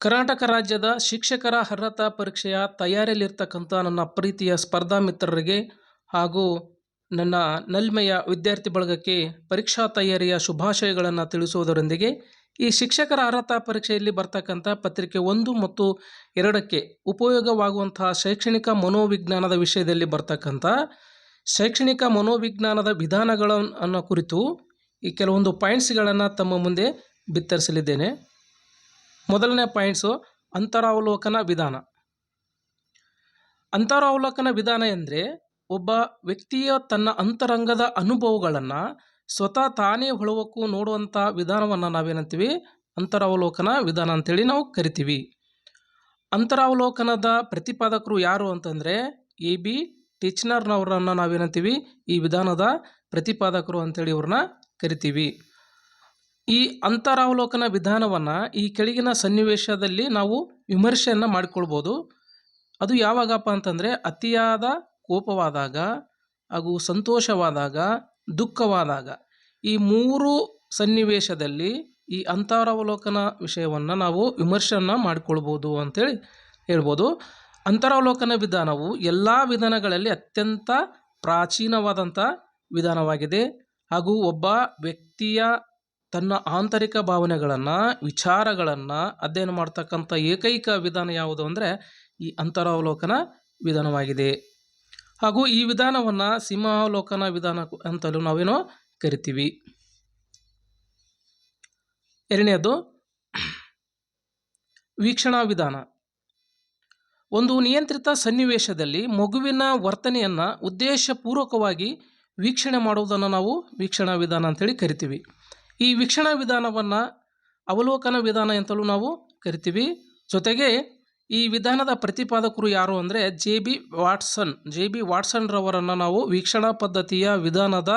ಕರ್ನಾಟಕ ರಾಜ್ಯದ ಶಿಕ್ಷಕರ ಅರ್ಹತಾ ಪರೀಕ್ಷೆಯ ತಯಾರಿಯಲ್ಲಿರ್ತಕ್ಕಂಥ ನನ್ನ ಪ್ರೀತಿಯ ಸ್ಪರ್ಧಾ ಮಿತ್ರರಿಗೆ ಹಾಗೂ ನನ್ನ ನಲ್ಮೆಯ ವಿದ್ಯಾರ್ಥಿ ಬಳಗಕ್ಕೆ ಪರೀಕ್ಷಾ ತಯಾರಿಯ ಶುಭಾಶಯಗಳನ್ನು ತಿಳಿಸುವುದರೊಂದಿಗೆ ಈ ಶಿಕ್ಷಕರ ಅರ್ಹತಾ ಪರೀಕ್ಷೆಯಲ್ಲಿ ಬರ್ತಕ್ಕಂಥ ಪತ್ರಿಕೆ ಒಂದು ಮತ್ತು ಎರಡಕ್ಕೆ ಉಪಯೋಗವಾಗುವಂತಹ ಶೈಕ್ಷಣಿಕ ಮನೋವಿಜ್ಞಾನದ ವಿಷಯದಲ್ಲಿ ಬರ್ತಕ್ಕಂಥ ಶೈಕ್ಷಣಿಕ ಮನೋವಿಜ್ಞಾನದ ವಿಧಾನಗಳನ್ನು ಕುರಿತು ಈ ಕೆಲವೊಂದು ಪಾಯಿಂಟ್ಸ್ಗಳನ್ನು ತಮ್ಮ ಮುಂದೆ ಬಿತ್ತರಿಸಲಿದ್ದೇನೆ. ಮೊದಲನೇ ಪಾಯಿಂಟ್ಸು ಅಂತರಾವಲೋಕನ ವಿಧಾನ. ಅಂತರಾವಲೋಕನ ವಿಧಾನ ಎಂದರೆ ಒಬ್ಬ ವ್ಯಕ್ತಿಯ ತನ್ನ ಅಂತರಂಗದ ಅನುಭವಗಳನ್ನು ಸ್ವತಃ ತಾನೇ ಹೊಳವಕ್ಕೂ ನೋಡುವಂಥ ವಿಧಾನವನ್ನು ನಾವೇನಂತೀವಿ? ಅಂತರಾವಲೋಕನ ವಿಧಾನ ಅಂತೇಳಿ ನಾವು ಕರಿತೀವಿ. ಅಂತರಾವಲೋಕನದ ಪ್ರತಿಪಾದಕರು ಯಾರು ಅಂತಂದರೆ ಎ ಬಿ ಟೀಚ್ನರ್ನವರನ್ನು ನಾವೇನಂತೀವಿ? ಈ ವಿಧಾನದ ಪ್ರತಿಪಾದಕರು ಅಂತೇಳಿ ಇವ್ರನ್ನ ಕರಿತೀವಿ. ಈ ಅಂತರಾವಲೋಕನ ವಿಧಾನವನ್ನು ಈ ಕೆಳಗಿನ ಸನ್ನಿವೇಶದಲ್ಲಿ ನಾವು ವಿಮರ್ಶೆಯನ್ನು ಮಾಡಿಕೊಳ್ಬೋದು. ಅದು ಯಾವಾಗಪ್ಪ ಅಂತಂದರೆ ಅತಿಯಾದ ಕೋಪವಾದಾಗ ಹಾಗೂ ಸಂತೋಷವಾದಾಗ, ದುಃಖವಾದಾಗ ಈ ಮೂರು ಸನ್ನಿವೇಶದಲ್ಲಿ ಈ ಅಂತರಾವಲೋಕನ ವಿಷಯವನ್ನು ನಾವು ವಿಮರ್ಶೆಯನ್ನು ಮಾಡಿಕೊಳ್ಬೋದು ಅಂತೇಳಿ ಹೇಳ್ಬೋದು. ಅಂತರಾವಲೋಕನ ವಿಧಾನವು ಎಲ್ಲ ವಿಧಾನಗಳಲ್ಲಿ ಅತ್ಯಂತ ಪ್ರಾಚೀನವಾದಂಥ ವಿಧಾನವಾಗಿದೆ. ಹಾಗೂ ಒಬ್ಬ ವ್ಯಕ್ತಿಯ ತನ್ನ ಆಂತರಿಕ ಭಾವನೆಗಳನ್ನು, ವಿಚಾರಗಳನ್ನು ಅಧ್ಯಯನ ಮಾಡ್ತಕ್ಕಂಥ ಏಕೈಕ ವಿಧಾನ ಯಾವುದು ಅಂದರೆ ಈ ಅಂತರಾವಲೋಕನ ವಿಧಾನವಾಗಿದೆ. ಹಾಗೂ ಈ ವಿಧಾನವನ್ನು ಸಿಂಹಾವಲೋಕನ ವಿಧಾನ ಅಂತಲೂ ನಾವೇನು ಕರಿತೀವಿ. ಎರಡನೇದು, ವೀಕ್ಷಣಾ ವಿಧಾನ. ಒಂದು ನಿಯಂತ್ರಿತ ಸನ್ನಿವೇಶದಲ್ಲಿ ಮಗುವಿನ ವರ್ತನೆಯನ್ನು ಉದ್ದೇಶಪೂರ್ವಕವಾಗಿ ವೀಕ್ಷಣೆ ಮಾಡುವುದನ್ನು ನಾವು ವೀಕ್ಷಣಾ ವಿಧಾನ ಅಂತೇಳಿ ಕರಿತೀವಿ. ಈ ವೀಕ್ಷಣಾ ವಿಧಾನವನ್ನು ಅವಲೋಕನ ವಿಧಾನ ಅಂತಲೂ ನಾವು ಕರಿತೀವಿ. ಜೊತೆಗೆ ಈ ವಿಧಾನದ ಪ್ರತಿಪಾದಕರು ಯಾರು ಅಂದರೆ J B Watson. J B Watson ರವರನ್ನು ನಾವು ವೀಕ್ಷಣಾ ಪದ್ಧತಿಯ ವಿಧಾನದ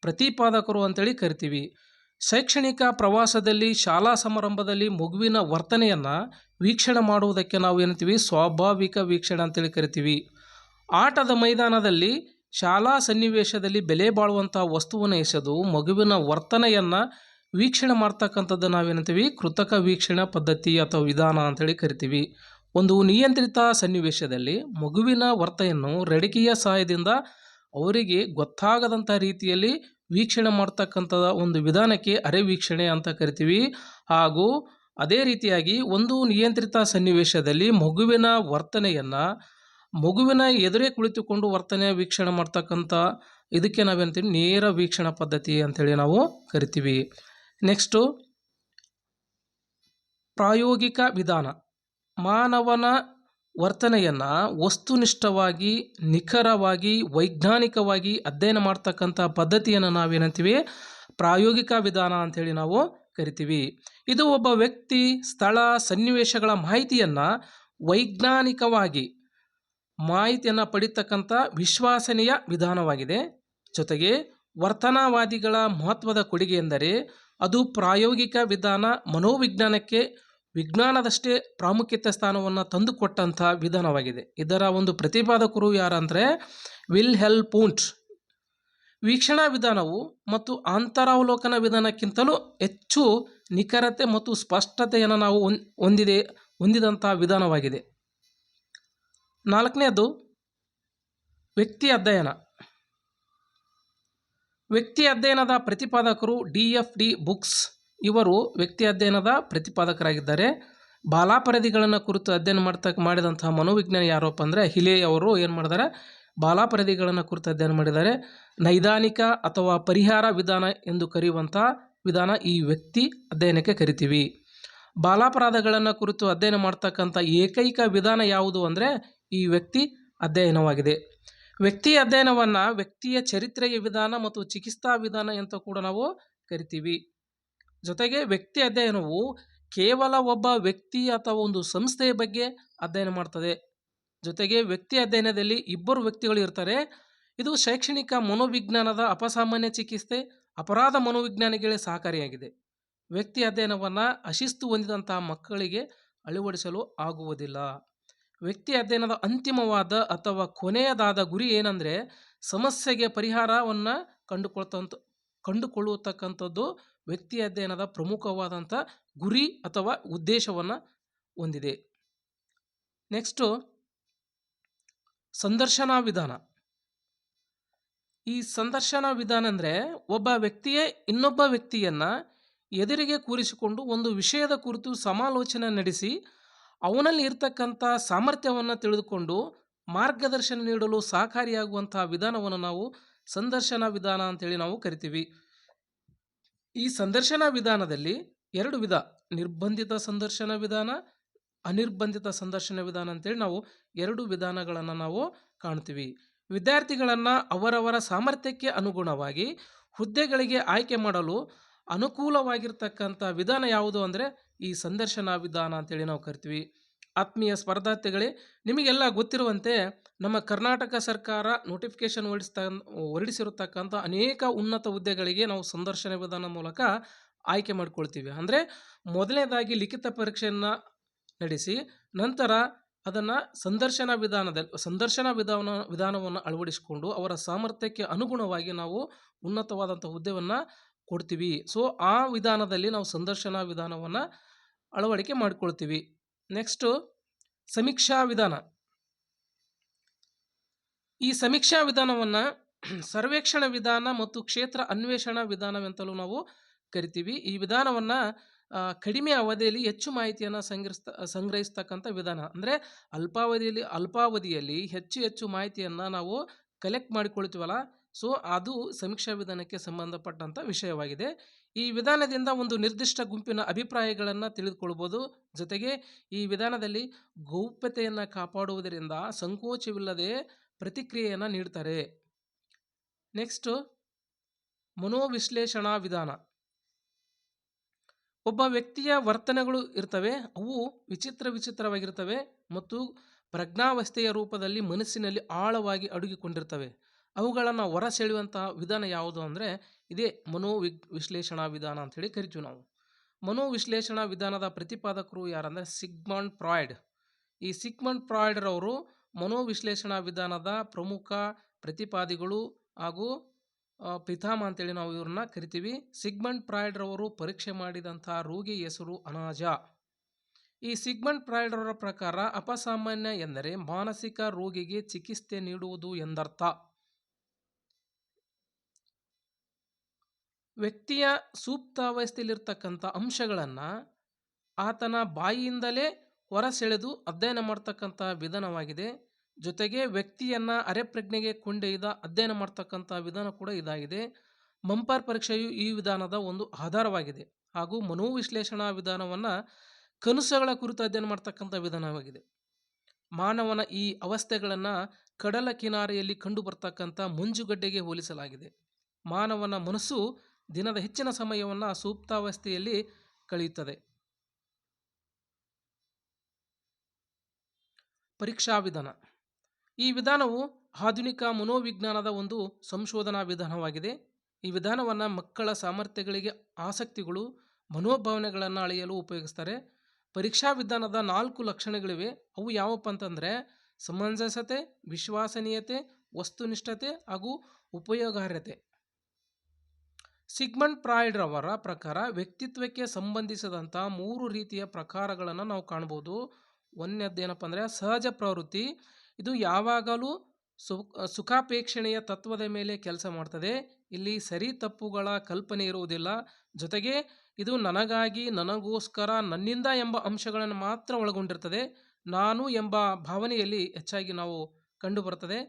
ಪ್ರತಿಪಾದಕರು ಅಂತೇಳಿ ಕರಿತೀವಿ. ಶೈಕ್ಷಣಿಕ ಪ್ರವಾಸದಲ್ಲಿ, ಶಾಲಾ ಸಮಾರಂಭದಲ್ಲಿ ಮಗುವಿನ ವರ್ತನೆಯನ್ನು ವೀಕ್ಷಣೆ ಮಾಡುವುದಕ್ಕೆ ನಾವು ಏನಂತೀವಿ? ಸ್ವಾಭಾವಿಕ ವೀಕ್ಷಣೆ ಅಂತೇಳಿ ಕರಿತೀವಿ. ಆಟದ ಮೈದಾನದಲ್ಲಿ, ಶಾಲಾ ಸನ್ನಿವೇಶದಲ್ಲಿ ಬೆಲೆ ಬಾಳುವಂಥ ವಸ್ತುವನ್ನು ಎಸೆದು ಮಗುವಿನ ವರ್ತನೆಯನ್ನು ವೀಕ್ಷಣೆ ಮಾಡ್ತಕ್ಕಂಥದ್ದು ನಾವೇನಂತೀವಿ? ಕೃತಕ ವೀಕ್ಷಣಾ ಪದ್ಧತಿ ಅಥವಾ ವಿಧಾನ ಅಂತೇಳಿ ಕರಿತೀವಿ. ಒಂದು ನಿಯಂತ್ರಿತ ಸನ್ನಿವೇಶದಲ್ಲಿ ಮಗುವಿನ ವರ್ತನೆಯನ್ನು ರಡಿಕೆಯ ಸಹಾಯದಿಂದ ಅವರಿಗೆ ಗೊತ್ತಾಗದಂಥ ರೀತಿಯಲ್ಲಿ ವೀಕ್ಷಣೆ ಮಾಡ್ತಕ್ಕಂಥದ ಒಂದು ವಿಧಾನಕ್ಕೆ ಅರೆ ವೀಕ್ಷಣೆ ಅಂತ ಕರಿತೀವಿ. ಹಾಗೂ ಅದೇ ರೀತಿಯಾಗಿ ಒಂದು ನಿಯಂತ್ರಿತ ಸನ್ನಿವೇಶದಲ್ಲಿ ಮಗುವಿನ ವರ್ತನೆಯನ್ನು, ಮಗುವಿನ ಎದುರೇ ಕುಳಿತುಕೊಂಡು ವರ್ತನೆ ವೀಕ್ಷಣೆ ಮಾಡ್ತಕ್ಕಂಥ ಇದಕ್ಕೆ ನಾವೇಂತೀವಿ ನೇರ ವೀಕ್ಷಣಾ ಪದ್ಧತಿ ಅಂತೇಳಿ ನಾವು ಕರಿತೀವಿ. ನೆಕ್ಸ್ಟು ಪ್ರಾಯೋಗಿಕ ವಿಧಾನ. ಮಾನವನ ವರ್ತನೆಯನ್ನು ವಸ್ತುನಿಷ್ಠವಾಗಿ, ನಿಖರವಾಗಿ, ವೈಜ್ಞಾನಿಕವಾಗಿ ಅಧ್ಯಯನ ಮಾಡ್ತಕ್ಕಂಥ ಪದ್ಧತಿಯನ್ನು ನಾವೇನಂತೀವಿ? ಪ್ರಾಯೋಗಿಕ ವಿಧಾನ ಅಂಥೇಳಿ ನಾವು ಕರಿತೀವಿ. ಇದು ಒಬ್ಬ ವ್ಯಕ್ತಿ, ಸ್ಥಳ, ಸನ್ನಿವೇಶಗಳ ಮಾಹಿತಿಯನ್ನು ವೈಜ್ಞಾನಿಕವಾಗಿ ಮಾಹಿತಿಯನ್ನು ಪಡಿತಕ್ಕಂಥ ವಿಶ್ವಾಸನೀಯ ವಿಧಾನವಾಗಿದೆ. ಜೊತೆಗೆ ವರ್ತನಾವಾದಿಗಳ ಮಹತ್ವದ ಕೊಡುಗೆ ಎಂದರೆ ಅದು ಪ್ರಾಯೋಗಿಕ ವಿಧಾನ ಮನೋವಿಜ್ಞಾನಕ್ಕೆ ವಿಜ್ಞಾನದಷ್ಟೇ ಪ್ರಾಮುಖ್ಯತೆ ಸ್ಥಾನವನ್ನು ತಂದುಕೊಟ್ಟಂಥ ವಿಧಾನವಾಗಿದೆ. ಇದರ ಒಂದು ಪ್ರತಿಪಾದಕರು ಯಾರಂದರೆ ವಿಲ್ ಹೆಲ್ ಪೂಂಟ್ ವೀಕ್ಷಣಾ ವಿಧಾನವು ಮತ್ತು ಅಂತರಾವಲೋಕನ ವಿಧಾನಕ್ಕಿಂತಲೂ ಹೆಚ್ಚು ನಿಖರತೆ ಮತ್ತು ಸ್ಪಷ್ಟತೆಯನ್ನು ನಾವು ಹೊಂದಿದೆ, ಹೊಂದಿದಂಥ ವಿಧಾನವಾಗಿದೆ. ನಾಲ್ಕನೇದು ವ್ಯಕ್ತಿ ಅಧ್ಯಯನ. ವ್ಯಕ್ತಿ ಅಧ್ಯಯನದ ಪ್ರತಿಪಾದಕರು ಡಿ ಎಫ್ ಡಿ ಬುಕ್ಸ್. ಇವರು ವ್ಯಕ್ತಿ ಅಧ್ಯಯನದ ಪ್ರತಿಪಾದಕರಾಗಿದ್ದಾರೆ. ಬಾಲಾಪರದಿಗಳನ್ನು ಕುರಿತು ಅಧ್ಯಯನ ಮಾಡ್ತಕ್ಕ ಮಾಡಿದಂತಹ ಮನೋವಿಜ್ಞಾನಿ ಯಾರಪ್ಪ ಅಂದರೆ ಹಿಲೇ ಅವರು. ಏನು ಮಾಡಿದ್ದಾರೆ ಬಾಲಾಪರದಿಗಳನ್ನು ಕುರಿತು ಅಧ್ಯಯನ ಮಾಡಿದ್ದಾರೆ. ನೈದಾನಿಕ ಅಥವಾ ಪರಿಹಾರ ವಿಧಾನ ಎಂದು ಕರೆಯುವಂಥ ವಿಧಾನ ಈ ವ್ಯಕ್ತಿ ಅಧ್ಯಯನಕ್ಕೆ ಕರಿತೀವಿ. ಬಾಲಾಪರಾಧಗಳನ್ನು ಕುರಿತು ಅಧ್ಯಯನ ಮಾಡ್ತಕ್ಕಂಥ ಏಕೈಕ ವಿಧಾನ ಯಾವುದು ಅಂದರೆ ಈ ವ್ಯಕ್ತಿ ಅಧ್ಯಯನವಾಗಿದೆ. ವ್ಯಕ್ತಿ ಅಧ್ಯಯನವನ್ನು ವ್ಯಕ್ತಿಯ ಚರಿತ್ರೆಯ ವಿಧಾನ ಮತ್ತು ಚಿಕಿತ್ಸಾ ವಿಧಾನ ಅಂತ ಕೂಡ ನಾವು ಕರಿತೀವಿ. ಜೊತೆಗೆ ವ್ಯಕ್ತಿ ಅಧ್ಯಯನವು ಕೇವಲ ಒಬ್ಬ ವ್ಯಕ್ತಿ ಅಥವಾ ಒಂದು ಸಂಸ್ಥೆಯ ಬಗ್ಗೆ ಅಧ್ಯಯನ ಮಾಡ್ತದೆ. ಜೊತೆಗೆ ವ್ಯಕ್ತಿ ಅಧ್ಯಯನದಲ್ಲಿ ಇಬ್ಬರು ವ್ಯಕ್ತಿಗಳು ಇರ್ತಾರೆ. ಇದು ಶೈಕ್ಷಣಿಕ ಮನೋವಿಜ್ಞಾನದ ಅಪಸಾಮಾನ್ಯ ಚಿಕಿತ್ಸೆ, ಅಪರಾಧ ಮನೋವಿಜ್ಞಾನಿಗಳೇ ಸಹಕಾರಿಯಾಗಿದೆ. ವ್ಯಕ್ತಿ ಅಧ್ಯಯನವನ್ನು ಅಶಿಸ್ತು ಹೊಂದಿದಂತಹ ಮಕ್ಕಳಿಗೆ ಅಳವಡಿಸಲು ಆಗುವುದಿಲ್ಲ. ವ್ಯಕ್ತಿ ಅಧ್ಯಯನದ ಅಂತಿಮವಾದ ಅಥವಾ ಕೊನೆಯದಾದ ಗುರಿ ಏನಂದರೆ ಸಮಸ್ಯೆಗೆ ಪರಿಹಾರವನ್ನು ಕಂಡುಕೊಳ್ತಂಥ ಕಂಡುಕೊಳ್ಳತಕ್ಕಂಥದ್ದು ವ್ಯಕ್ತಿ ಅಧ್ಯಯನದ ಪ್ರಮುಖವಾದಂಥ ಗುರಿ ಅಥವಾ ಉದ್ದೇಶವನ್ನು ಹೊಂದಿದೆ. ನೆಕ್ಸ್ಟು, ಸಂದರ್ಶನ ವಿಧಾನ. ಈ ಸಂದರ್ಶನ ವಿಧಾನ ಅಂದರೆ ಒಬ್ಬ ವ್ಯಕ್ತಿಯೇ ಇನ್ನೊಬ್ಬ ವ್ಯಕ್ತಿಯನ್ನು ಎದುರಿಗೆ ಕೂರಿಸಿಕೊಂಡು ಒಂದು ವಿಷಯದ ಕುರಿತು ಸಮಾಲೋಚನೆ ನಡೆಸಿ ಅವನಲ್ಲಿ ಇರ್ತಕ್ಕಂಥ ಸಾಮರ್ಥ್ಯವನ್ನು ತಿಳಿದುಕೊಂಡು ಮಾರ್ಗದರ್ಶನ ನೀಡಲು ಸಹಕಾರಿಯಾಗುವಂತಹ ವಿಧಾನವನ್ನು ನಾವು ಸಂದರ್ಶನ ವಿಧಾನ ಅಂತೇಳಿ ನಾವು ಕರಿತೀವಿ. ಈ ಸಂದರ್ಶನ ವಿಧಾನದಲ್ಲಿ ಎರಡು ವಿಧ, ನಿರ್ಬಂಧಿತ ಸಂದರ್ಶನ ವಿಧಾನ, ಅನಿರ್ಬಂಧಿತ ಸಂದರ್ಶನ ವಿಧಾನ ಅಂತೇಳಿ ನಾವು ಎರಡು ವಿಧಾನಗಳನ್ನು ನಾವು ಕಾಣ್ತೀವಿ. ವಿದ್ಯಾರ್ಥಿಗಳನ್ನು ಅವರವರ ಸಾಮರ್ಥ್ಯಕ್ಕೆ ಅನುಗುಣವಾಗಿ ಹುದ್ದೆಗಳಿಗೆ ಆಯ್ಕೆ ಮಾಡಲು ಅನುಕೂಲವಾಗಿರ್ತಕ್ಕಂಥ ವಿಧಾನ ಯಾವುದು ಅಂದರೆ ಈ ಸಂದರ್ಶನ ವಿಧಾನ ಅಂತೇಳಿ ನಾವು ಕರಿತೀವಿ. ಆತ್ಮೀಯ ಸ್ಪರ್ಧಾರ್ಥಿಗಳೇ, ನಿಮಗೆಲ್ಲ ಗೊತ್ತಿರುವಂತೆ ನಮ್ಮ ಕರ್ನಾಟಕ ಸರ್ಕಾರ ನೋಟಿಫಿಕೇಶನ್ ಹೊರಡಿಸ್ತ, ಹೊರಡಿಸಿರತಕ್ಕಂಥ ಅನೇಕ ಉನ್ನತ ಹುದ್ದೆಗಳಿಗೆ ನಾವು ಸಂದರ್ಶನ ವಿಧಾನ ಮೂಲಕ ಆಯ್ಕೆ ಮಾಡ್ಕೊಳ್ತೀವಿ. ಅಂದರೆ ಮೊದಲನೇದಾಗಿ ಲಿಖಿತ ಪರೀಕ್ಷೆಯನ್ನು ನಡೆಸಿ, ನಂತರ ಅದನ್ನು ಸಂದರ್ಶನ ವಿಧಾನದಲ್ಲಿ, ಸಂದರ್ಶನ ವಿಧಾನ, ವಿಧಾನವನ್ನು ಅಳವಡಿಸಿಕೊಂಡು ಅವರ ಸಾಮರ್ಥ್ಯಕ್ಕೆ ಅನುಗುಣವಾಗಿ ನಾವು ಉನ್ನತವಾದಂಥ ಹುದ್ದೆಯನ್ನು ಕೊಡ್ತೀವಿ. ಸೊ ಆ ವಿಧಾನದಲ್ಲಿ ನಾವು ಸಂದರ್ಶನ ವಿಧಾನವನ್ನು ಅಳವಡಿಕೆ ಮಾಡಿಕೊಳ್ತೀವಿ. ನೆಕ್ಸ್ಟು ಸಮೀಕ್ಷಾ ವಿಧಾನ. ಈ ಸಮೀಕ್ಷಾ ವಿಧಾನವನ್ನು ಸರ್ವೇಕ್ಷಣ ವಿಧಾನ ಮತ್ತು ಕ್ಷೇತ್ರ ಅನ್ವೇಷಣಾ ವಿಧಾನವೆಂತಲೂ ನಾವು ಕರಿತೀವಿ. ಈ ವಿಧಾನವನ್ನು ಕಡಿಮೆ ಅವಧಿಯಲ್ಲಿ ಹೆಚ್ಚು ಮಾಹಿತಿಯನ್ನು ಸಂಗ್ರಹಿಸ್ತ ಸಂಗ್ರಹಿಸ್ತಕ್ಕಂಥ ವಿಧಾನ. ಅಂದರೆ ಅಲ್ಪಾವಧಿಯಲ್ಲಿ ಅಲ್ಪಾವಧಿಯಲ್ಲಿ ಹೆಚ್ಚು ಹೆಚ್ಚು ಮಾಹಿತಿಯನ್ನು ನಾವು ಕಲೆಕ್ಟ್ ಮಾಡಿಕೊಳ್ತೀವಲ್ಲ ಸೊ, ಅದು ಸಮೀಕ್ಷಾ ವಿಧಾನಕ್ಕೆ ಸಂಬಂಧಪಟ್ಟಂಥ ವಿಷಯವಾಗಿದೆ. ಈ ವಿಧಾನದಿಂದ ಒಂದು ನಿರ್ದಿಷ್ಟ ಗುಂಪಿನ ಅಭಿಪ್ರಾಯಗಳನ್ನು ತಿಳಿದುಕೊಳ್ಬೋದು. ಜೊತೆಗೆ ಈ ವಿಧಾನದಲ್ಲಿ ಗೌಪ್ಯತೆಯನ್ನು ಕಾಪಾಡುವುದರಿಂದ ಸಂಕೋಚವಿಲ್ಲದೆ ಪ್ರತಿಕ್ರಿಯೆಯನ್ನು ನೀಡ್ತಾರೆ. ನೆಕ್ಸ್ಟು, ಮನೋವಿಶ್ಲೇಷಣಾ ವಿಧಾನ. ಒಬ್ಬ ವ್ಯಕ್ತಿಯ ವರ್ತನೆಗಳು ಇರ್ತವೆ, ಅವು ವಿಚಿತ್ರ ವಿಚಿತ್ರವಾಗಿರ್ತವೆ ಮತ್ತು ಪ್ರಜ್ಞಾವಸ್ಥೆಯ ರೂಪದಲ್ಲಿ ಮನಸ್ಸಿನಲ್ಲಿ ಆಳವಾಗಿ ಅಡುಗಿಕೊಂಡಿರ್ತವೆ. ಅವುಗಳನ್ನು ಹೊರ ಸೆಳೆಯುವಂತಹ ವಿಧಾನ ಯಾವುದು ಅಂದರೆ ಇದೇ ಮನೋವಿಗ್, ವಿಶ್ಲೇಷಣಾ ವಿಧಾನ ಅಂಥೇಳಿ ಕರಿತೀವಿ ನಾವು. ಮನೋವಿಶ್ಲೇಷಣಾ ವಿಧಾನದ ಪ್ರತಿಪಾದಕರು ಯಾರಂದರೆ ಸಿಗ್ಮಂಡ್ ಪ್ರಾಯ್ಡ್ ಈ ಸಿಗ್ಮಂಡ್ ಪ್ರಾಯ್ಡ್ರವರು ಮನೋವಿಶ್ಲೇಷಣಾ ವಿಧಾನದ ಪ್ರಮುಖ ಪ್ರತಿಪಾದಿಗಳು ಹಾಗೂ ಪಿತಾಮ ಅಂತೇಳಿ ನಾವು ಇವ್ರನ್ನ ಕರಿತೀವಿ. ಸಿಗ್ಮಂಡ್ ಪ್ರಾಯ್ಡ್ರವರು ಪರೀಕ್ಷೆ ಮಾಡಿದಂಥ ರೋಗಿ ಹೆಸರು ಅನಾಜ. ಈ ಸಿಗ್ಮಂಡ್ ಪ್ರಾಯ್ಡ್ರವರ ಪ್ರಕಾರ ಅಪಸಾಮಾನ್ಯ ಎಂದರೆ ಮಾನಸಿಕ ರೋಗಿಗೆ ಚಿಕಿತ್ಸೆ ನೀಡುವುದು ಎಂದರ್ಥ. ವ್ಯಕ್ತಿಯ ಸುಪ್ತಾವಸ್ಥೆಯಲ್ಲಿರ್ತಕ್ಕಂಥ ಅಂಶಗಳನ್ನು ಆತನ ಬಾಯಿಯಿಂದಲೇ ಹೊರಸೆಳೆದು ಅಧ್ಯಯನ ಮಾಡ್ತಕ್ಕಂಥ ವಿಧಾನವಾಗಿದೆ. ಜೊತೆಗೆ ವ್ಯಕ್ತಿಯನ್ನು ಅರೆಪ್ರಜ್ಞೆಗೆ ಕೊಂಡೊಯ್ದ ಅಧ್ಯಯನ ಮಾಡ್ತಕ್ಕಂಥ ವಿಧಾನ ಕೂಡ ಇದಾಗಿದೆ. ಮಂಪರ್ ಪರೀಕ್ಷೆಯು ಈ ವಿಧಾನದ ಒಂದು ಆಧಾರವಾಗಿದೆ ಹಾಗೂ ಮನೋವಿಶ್ಲೇಷಣಾ ವಿಧಾನವನ್ನು ಕನಸುಗಳ ಕುರಿತು ಅಧ್ಯಯನ ಮಾಡ್ತಕ್ಕಂಥ ವಿಧಾನವಾಗಿದೆ. ಮಾನವನ ಈ ಅವಸ್ಥೆಗಳನ್ನು ಕಡಲ ಕಿನಾರೆಯಲ್ಲಿ ಕಂಡು ಬರ್ತಕ್ಕಂಥ ಮಂಜುಗಡ್ಡೆಗೆ ಹೋಲಿಸಲಾಗಿದೆ. ಮಾನವನ ಮನಸ್ಸು ದಿನದ ಹೆಚ್ಚಿನ ಸಮಯವನ್ನು ಸೂಪ್ತಾವಸ್ಥೆಯಲ್ಲಿ ಕಳೆಯುತ್ತದೆ. ಪರೀಕ್ಷಾ ವಿಧಾನ. ಈ ವಿಧಾನವು ಆಧುನಿಕ ಮನೋವಿಜ್ಞಾನದ ಒಂದು ಸಂಶೋಧನಾ ವಿಧಾನವಾಗಿದೆ. ಈ ವಿಧಾನವನ್ನು ಮಕ್ಕಳ ಸಾಮರ್ಥ್ಯಗಳಿಗೆ ಆಸಕ್ತಿಗಳು, ಮನೋಭಾವನೆಗಳನ್ನು ಅಳೆಯಲು ಉಪಯೋಗಿಸ್ತಾರೆ. ಪರೀಕ್ಷಾ ವಿಧಾನದ ನಾಲ್ಕು ಲಕ್ಷಣಗಳಿವೆ. ಅವು ಯಾವಪ್ಪ ಅಂತಂದರೆ, ಸಮಂಜಸತೆ, ವಿಶ್ವಾಸನೀಯತೆ, ವಸ್ತುನಿಷ್ಠತೆ ಹಾಗೂ ಉಪಯೋಗಾರ್ಹತೆ ಸಿಗ್ಮಂಡ್ ಫ್ರಾಯ್ಡ್ರವರ ಪ್ರಕಾರ ವ್ಯಕ್ತಿತ್ವಕ್ಕೆ ಸಂಬಂಧಿಸಿದಂಥ ಮೂರು ರೀತಿಯ ಪ್ರಕಾರಗಳನ್ನು ನಾವು ಕಾಣ್ಬೋದು. ಒಂದನೇದ್ದೇನಪ್ಪ ಅಂದರೆ ಸಹಜ ಪ್ರವೃತ್ತಿ, ಇದು ಯಾವಾಗಲೂ ಸು, ಸುಖಾಪೇಕ್ಷಣೆಯ ತತ್ವದ ಮೇಲೆ ಕೆಲಸ ಮಾಡ್ತದೆ. ಇಲ್ಲಿ ಸರಿ ತಪ್ಪುಗಳ ಕಲ್ಪನೆ ಇರುವುದಿಲ್ಲ. ಜೊತೆಗೆ ಇದು ನನಗಾಗಿ ನನಗೋಸ್ಕರ ನನ್ನಿಂದ ಎಂಬ ಅಂಶಗಳನ್ನು ಮಾತ್ರ ಒಳಗೊಂಡಿರ್ತದೆ. ನಾನು ಎಂಬ ಭಾವನೆಯಲ್ಲಿ ಹೆಚ್ಚಾಗಿ ನಾವು ಕಂಡುಬರ್ತದೆ.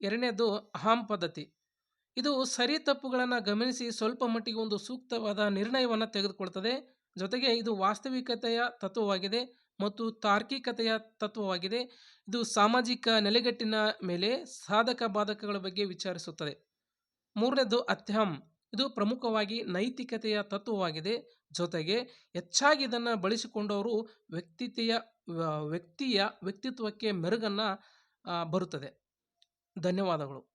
ಎರಡನೇದು ಅಹಂ ಪದ್ಧತಿ. ಇದು ಸರಿ ತಪ್ಪುಗಳನ್ನು ಗಮನಿಸಿ ಸ್ವಲ್ಪ ಮಟ್ಟಿಗೆ ಒಂದು ಸೂಕ್ತವಾದ ನಿರ್ಣಯವನ್ನು ತೆಗೆದುಕೊಳ್ತದೆ. ಜೊತೆಗೆ ಇದು ವಾಸ್ತವಿಕತೆಯ ತತ್ವವಾಗಿದೆ ಮತ್ತು ತಾರ್ಕಿಕತೆಯ ತತ್ವವಾಗಿದೆ. ಇದು ಸಾಮಾಜಿಕ ನೆಲೆಗಟ್ಟಿನ ಮೇಲೆ ಸಾಧಕ ಬಾಧಕಗಳ ಬಗ್ಗೆ ವಿಚಾರಿಸುತ್ತದೆ. ಮೂರನೇದು ಅತ್ಯಹಂ ಇದು ಪ್ರಮುಖವಾಗಿ ನೈತಿಕತೆಯ ತತ್ವವಾಗಿದೆ. ಜೊತೆಗೆ ಹೆಚ್ಚಾಗಿ ಇದನ್ನು ಬಳಸಿಕೊಂಡವರು ವ್ಯಕ್ತಿತೆಯ ವ್ಯಕ್ತಿಯ ವ್ಯಕ್ತಿತ್ವಕ್ಕೆ ಮೆರುಗನ್ನು ಬರುತ್ತದೆ. ಧನ್ಯವಾದಗಳು.